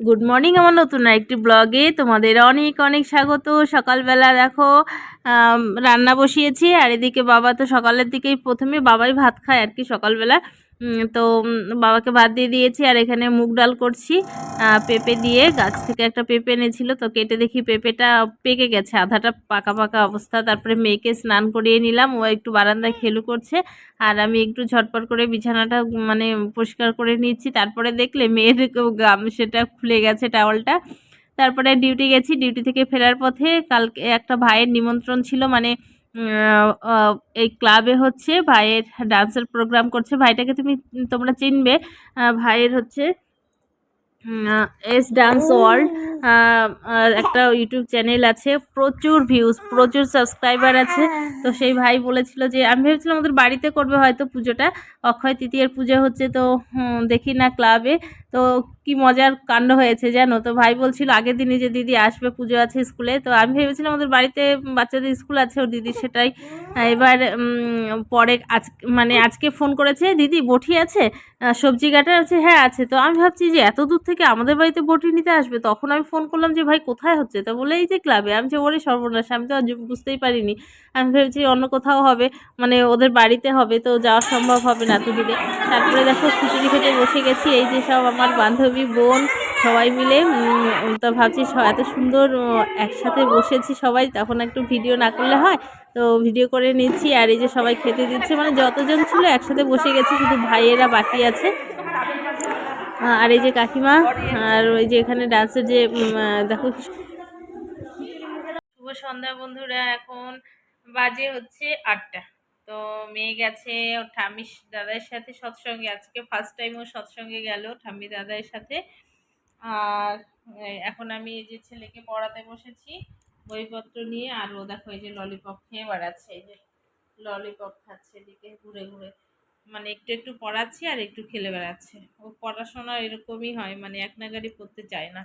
Good morning আমার নতুন একটি ব্লগে তোমাদের অনেক অনেক স্বাগত। সকালবেলা দেখো রান্না বসিয়েছি, আর এদিকে বাবা তো সকালের দিকেই প্রথমে বাবাই ভাত খায় আর কি সকালবেলা। তো বাবাকে ভাত দিয়ে দিয়েছি আর এখানে মুগ ডাল করছি। পেঁপে দিয়ে গাছ থেকে একটা পেঁপে এনেছিল, তো কেটে দেখি পেঁপেটা পেকে গেছে, আধাটা পাকা পাকা অবস্থা। তারপরে মেয়েকে স্নান করিয়ে নিলাম, ও একটু বারান্দায় খেলু করছে। আর আমি একটু ঝটপট করে বিছানাটা মানে পরিষ্কার করে নিচ্ছি। তারপরে দেখলে মেয়ের গাম, সেটা খুলে গেছে টাওয়ালটা। তারপরে ডিউটি গেছি, ডিউটি থেকে ফেরার পথে কালকে একটা ভাইয়ের নিমন্ত্রণ ছিল মানে এই ক্লাবে হচ্ছে ভাইয়ের ডান্সের প্রোগ্রাম করছে। ভাইটাকে তুমি তোমরা চিনবে ভাইয়ের হচ্ছে এস ডান্স ওয়ার্ল্ড একটা ইউটিউব চ্যানেল আছে। প্রচুর ভিউজ প্রচুর সাবস্ক্রাইবার আছে। তো সেই ভাই বলেছিল যে আমি ভেবেছিলাম আমাদের বাড়িতে করবে হয়তো পুজোটা। অক্ষয় তৃতীয়ার পুজো হচ্ছে তো দেখি না ক্লাবে। তো কি মজার কাণ্ড হয়েছে জানো? তো ভাই বলছিল, আগের দিনই যে দিদি আসবে, পুজো আছে স্কুলে, তো আমি ভেবেছিলাম আমাদের বাড়িতে বাচ্চাদের স্কুল আছে, ওর দিদি সেটাই। এবার পরে আজ মানে আজকে ফোন করেছে, দিদি, বটি আছে? সবজি কাটা আছে? হ্যাঁ আছে। তো আমি ভাবছি যে এত দূর থেকে আমাদের বাড়িতে বটি নিতে আসবে, তখন আমি ফোন করলাম যে, ভাই, কোথায় হচ্ছে? তা বলে, এই যে ক্লাবে। আমি যে, ওরে সর্বনাশ, আমি তো বুঝতেই পারিনি। আমি ভেবেছি অন্য কোথাও হবে মানে ওদের বাড়িতে হবে, তো যাওয়া সম্ভব হবে না এত দূরে তারপরে দেখো খিচুড়ি খেতে বসে গেছি, এই যে সব আমার বান্ধবী, বোন সবাই মিলে তো ভাবছি এত সুন্দর একসাথে বসেছি সবাই, তখন একটু ভিডিও না করলে হয়, তো ভিডিও করে নিচ্ছি, আর এই যে সবাই খেতে দিচ্ছে মানে যতজন ছিল একসাথে বসে গেছি, শুধু ভাইয়েরা বাকি আছে। আর এই যে কাকিমা, আর ওই যে এখানে ডান্সের যে দেখো শুভ সন্ধ্যা বন্ধুরা, এখন বাজে হচ্ছে আটটা। তো মেয়ে গেছে, ওর ঠাম্মি দাদার সাথে সৎসঙ্গে, আজকে ফার্স্ট টাইম ও সৎসঙ্গে গেল ঠাম্মি দাদার সাথে। আর এখন আমি এই যে ছেলেকে পড়াতে বসেছি, বইপত্র নিয়ে, আর ও দেখো এই যে ললিপপ খেয়ে বেড়াচ্ছে, এই যে ললিপপ খাচ্ছে এদিকে ঘুরে ঘুরে। মানে একটু একটু পড়াচ্ছি আর একটু খেলে বেড়াচ্ছে। ও পড়াশোনা এরকমই হয় মানে এক নাগাড়ি পড়তে চায় না।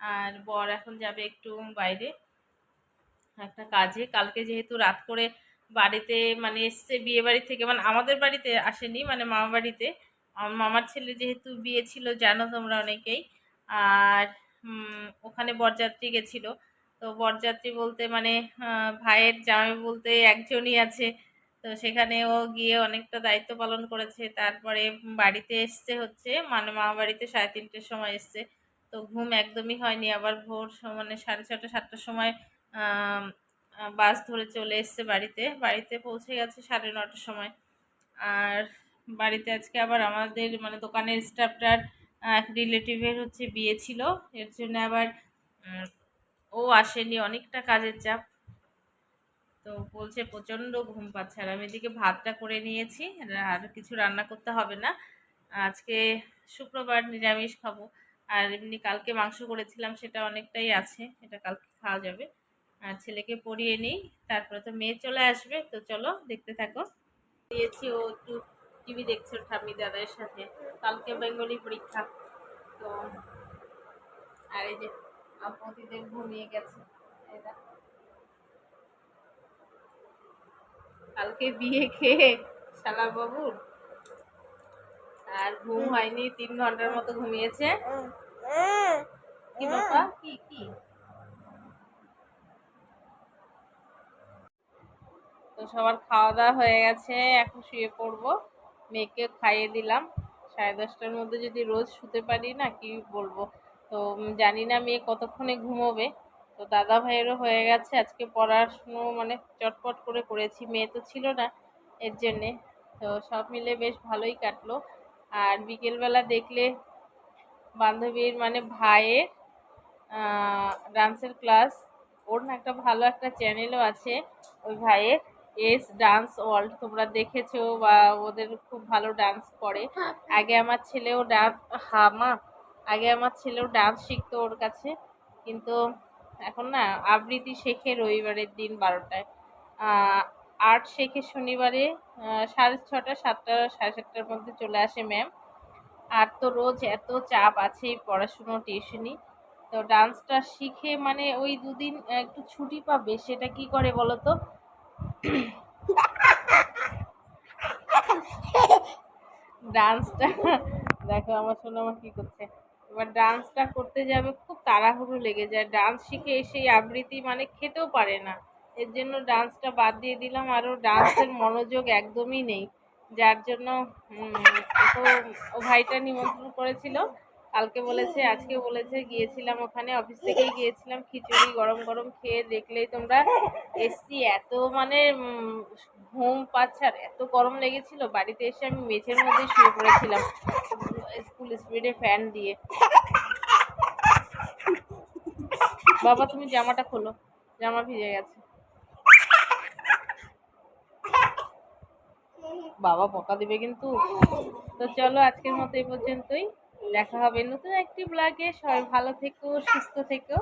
আর বর এখন যাবে একটু বাইরে একটা কাজে। কালকে যেহেতু রাত করে বাড়িতে মানে এসছে বিয়ে বাড়ি থেকে মানে আমাদের বাড়িতে আসেনি মানে মামা বাড়িতে। আমার মামার ছেলে যেহেতু বিয়ে ছিল, জানো তোমরা অনেকেই। আর ওখানে বরযাত্রী গেছিল। তো বরযাত্রী বলতে মানে ভাইয়ের জামাই বলতে একজনই আছে। তো সেখানে ও গিয়ে অনেকটা দায়িত্ব পালন করেছে। তারপরে বাড়িতে এসছে হচ্ছে মানে মামা বাড়িতে সাড়ে তিনটের সময় এসছে। তো ঘুম একদমই হয়নি। আবার ভোর মানে সাড়ে ছটা সাতটার সময় বাস ধরে চলে এসছে বাড়িতে। বাড়িতে পৌঁছে গেছে সাড়ে নটার সময়। আর বাড়িতে আজকে আবার আমাদের মানে দোকানের স্টাফটার এক রিলেটিভের হচ্ছে বিয়ে ছিল। এর জন্য আবার ও আসেনি। অনেকটা কাজের চাপ। তো বলছে প্রচণ্ড ঘুম পাচ্ছে। আর আমি এদিকে ভাতটা করে নিয়েছি। আর কিছু রান্না করতে হবে না। আজকে শুক্রবার নিরামিষ খাব। আর এমনি কালকে মাংস করেছিলাম, সেটা অনেকটাই আছে। এটা কালকে খাওয়া যাবে। আর ছেলেকে পড়িয়ে নিই। তারপরে তো মেয়ে চলে আসবে তো চলো দেখতে থাকো। দিয়েছি ও একটু টিভি দেখছে ওর ঠাম্মি দাদার সাথে। কালকে বেঙ্গলি পরীক্ষা তো আর এই যে আপতিদেব ঘুমিয়ে গেছে কালকে বিয়ে খেয়ে শালা বাবুর আর ঘুম হয়নি তিন ঘণ্টার মতো ঘুমিয়েছে। কি বাবা কি কি? তো সবার খাওয়া দাওয়া হয়ে গেছে, এখন শুয়ে পড়ব। মেয়েকে খাইয়ে দিলাম। সাড়ে দশটার মধ্যে যদি রোজ শুতে পারি না, কি বলব? তো জানি না মেয়ে কতক্ষণে ঘুমোবে। তো দাদা ভাইয়েরও হয়ে গেছে। আজকে পড়াশুনো মানে চটপট করে করেছি। মেয়ে তো ছিল না এর জন্যে। তো সব মিলে বেশ ভালোই কাটলো। আর বিকেলবেলা দেখলে বান্ধবীর মানে ভাইয়ের ডান্সের ক্লাস ওর না একটা ভালো একটা চ্যানেলও আছে, ওই ভাইয়ের। এস ডান্স ওয়ার্ল্ড তোমরা দেখেছ বা ওদের খুব ভালো ডান্স করে। আগে আমার ছেলেও ডান্স হামা আগে আমার ছেলেও ডান্স শিখতো ওর কাছে। কিন্তু এখন না আবৃত্তি শেখে রবিবারের দিন বারোটায়। আর্ট শেখে শনিবারে সাড়ে ছটা সাতটা সাড়ে সাতটার মধ্যে চলে আসে ম্যাম আর তো রোজ এত চাপ আছে পড়াশুনো টিউশনি তো ডান্সটা শিখে মানে ওই দুদিন একটু ছুটি পাবে সেটা কি করে বলো তো ডান্সটা দেখো আমার শোনো আমার কি করছে। এবার ডান্সটা করতে যাবে, খুব তাড়াহুড়ো লেগে যায়। ডান্স শিখে এসেই আবৃত্তি মানে খেতেও পারে না। এর জন্য ডান্সটা বাদ দিয়ে দিলাম, আরও ডান্সের মনোযোগ একদমই নেই। যার জন্য ও ভাইটা নিমন্ত্রণ করেছিল। কালকে বলেছে, আজকে বলেছে, গিয়েছিলাম ওখানে অফিস থেকেই গিয়েছিলাম, খিচুড়ি গরম গরম খেয়ে দেখলেই তোমরা এসছি। এত মানে ঘুম পাচ্ছে আর এত গরম লেগেছিল, বাড়িতে এসে আমি মেঝের মধ্যে শুয়ে পড়েছিলাম ফুল স্পিডে ফ্যান দিয়ে। বাবা, তুমি জামাটা খোলো, জামা ভিজে গেছে। বাবা, বকা দিবে কিন্তু। তো চলো, আজকের মতো এই পর্যন্তই। দেখা হবে। নতুন একটি ব্লগে সবাই ভালো থেকো সুস্থ থেকো।